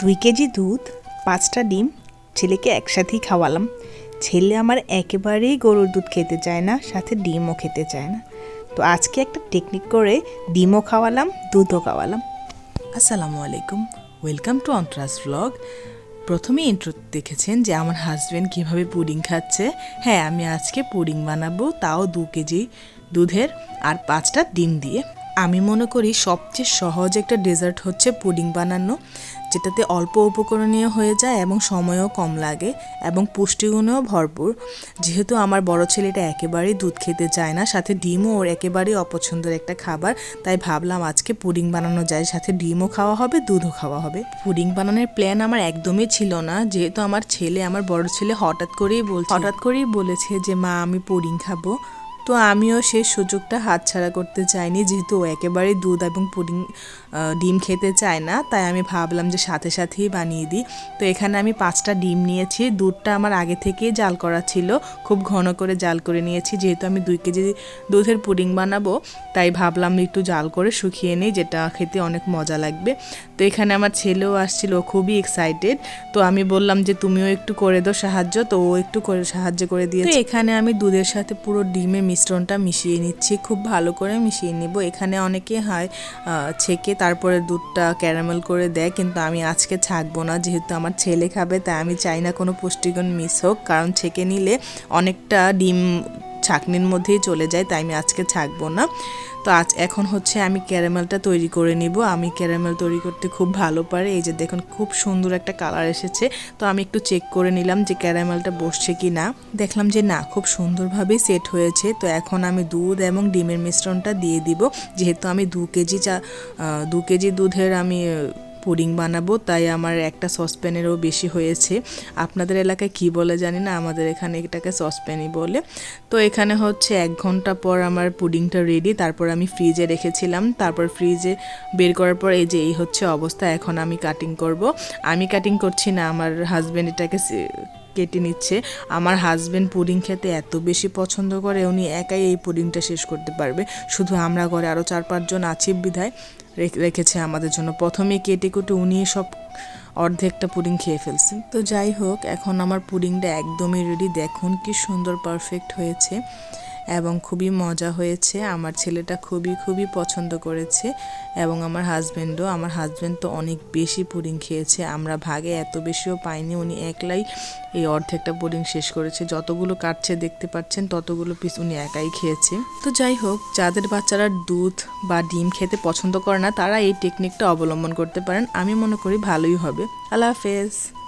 দুই কেজি দুধ, পাঁচটা ডিম ছেলেকে একসাথেই খাওয়ালাম। ছেলে আমার একেবারেই গরুর দুধ খেতে চায় না, সাথে ডিমও খেতে চায় না। তো আজকে একটা টেকনিক করে ডিমও খাওয়ালাম, দুধও খাওয়ালাম। আসসালামু আলাইকুম ওয়েলকাম টু অন্ট্রাস ব্লগ প্রথমে ইন্ট্রো দেখেছেন যে আমার হাজব্যান্ড কীভাবে পুডিং খাচ্ছে। হ্যাঁ আমি আজকে পুডিং বানাবো, তাও দু কেজি দুধের আর পাঁচটা ডিম দিয়ে। আমি মনে করি সবচেয়ে সহজ একটা ডেজার্ট হচ্ছে পুডিং বানানো, যেটাতে অল্প উপকরণীয় হয়ে যায় এবং সময়ও কম লাগে এবং পুষ্টিগুণেও ভরপুর। যেহেতু আমার বড় ছেলেটা একেবারেই দুধ খেতে চায় না, সাথে ডিমও ওর একেবারেই অপছন্দের একটা খাবার, তাই ভাবলাম আজকে পুডিং বানানো যায়, সাথে ডিমও খাওয়া হবে, দুধও খাওয়া হবে। পুডিং বানানোর প্ল্যান আমার একদমই ছিল না, যেহেতু আমার ছেলে, আমার বড় ছেলে হঠাৎ করেই বল হঠাৎ করেই বলেছে যে, মা, আমি পুডিং খাব। তো আমিও সেই সুযোগটা হাতছাড়া করতে চাইনি, যেহেতু ও একেবারেই দুধ এবং পুডিং ডিম খেতে চায় না, তাই আমি ভাবলাম যে সাথে সাথেই বানিয়ে দিই। তো এখানে আমি পাঁচটা ডিম নিয়েছি, দুধটা আমার আগে থেকেই জাল করা ছিল, খুব ঘন করে জাল করে নিয়েছি, যেহেতু আমি দুই কেজি দুধের পুডিং বানাবো, তাই ভাবলাম একটু জাল করে শুকিয়ে নিই, যেটা খেতে অনেক মজা লাগবে। তো এখানে আমার ছেলেও আসছিল খুবই এক্সাইটেড তো আমি বললাম যে তুমিও একটু করে দাও সাহায্য, তো ও একটু করে সাহায্য করে দিয়েছে। এখানে আমি দুধের সাথে পুরো ডিমের মিশ্রণটা মিশিয়ে নিচ্ছি, খুব ভালো করে মিশিয়ে নিব। এখানে অনেকে হয় ছেঁকে তারপরে দুধটা ক্যারামেল করে দেয়, কিন্তু আমি আজকে ছাকবো না। যেহেতু আমার ছেলে খাবে, তাই আমি চাই না কোনো পুষ্টিগুণ মিস হোক। কারণ ছেঁকে নিলে অনেকটা ডিম ছাকনির মধ্যেই চলে যায়, তাই আমি আজকে ছাঁকবো না। তো আজ এখন হচ্ছে আমি ক্যারামেলটা তৈরি করে নিব। আমি ক্যারামেল তৈরি করতে খুব ভালো পারে। এই যে দেখুন, খুব সুন্দর একটা কালার এসেছে। তো আমি একটু চেক করে নিলাম যে ক্যারামেলটা বসছে কি না। দেখলাম যে না, খুব সুন্দরভাবেই সেট হয়েছে। তো এখন আমি দুধ এবং ডিমের মিশ্রণটা দিয়ে দিব। যেহেতু আমি দু কেজি চা দু কেজি দুধের আমি পুডিং বানাবো, তাই আমার একটা সসপ্যানেরও বেশি হয়েছে। আপনাদের এলাকায় কি বলে জানি না, আমাদের এখানে এটাকে সসপ্যানই বলে। তো এখানে হচ্ছে এক ঘণ্টা পর আমার পুডিংটা রেডি তারপর আমি ফ্রিজে রেখেছিলাম। তারপর ফ্রিজে বের করার পর এই যে, এই হচ্ছে অবস্থা, এখন আমি কাটিং করব। আমি কাটিং করছি না, আমার হাজব্যান্ড এটাকে কেটে নিচ্ছে। আমার হাজব্যান্ড পুডিং খেতে এত বেশি পছন্দ করে, উনি একাই এই পুডিংটা শেষ করতে পারবে। শুধু আমরা ঘরে আরও চার পাঁচজন আছি বিধায়। রেখেছে আমাদের জন্য। প্রথমে কেটে কুটে উনি সব অর্ধেকটা পুডিং খেয়ে ফেলছে তো যাই হোক, এখন আমার পুডিংটা একদমই রেডি দেখুন কি সুন্দর পারফেক্ট হয়েছে। এবং খুবই মজা হয়েছে। আমার ছেলেটা খুবই খুবই পছন্দ করেছে এবং আমার হাজব্যান্ডও আমার হাজব্যান্ড তো অনেক বেশি পুডিং খেয়েছে। আমরা ভাগে এত বেশিও পাইনি। উনি একলাই এই অর্ধেকটা পুডিং শেষ করেছে। যতগুলো কাটছে দেখতে পাচ্ছেন, ততগুলো পিস উনি একাই খেয়েছে। তো যাই হোক, যাদের বাচ্চারা দুধ বা ডিম খেতে পছন্দ করে না, তারা এই টেকনিকটা অবলম্বন করতে পারেন। আমি মনে করি ভালোই হবে। আল্লাহ হাফেজ।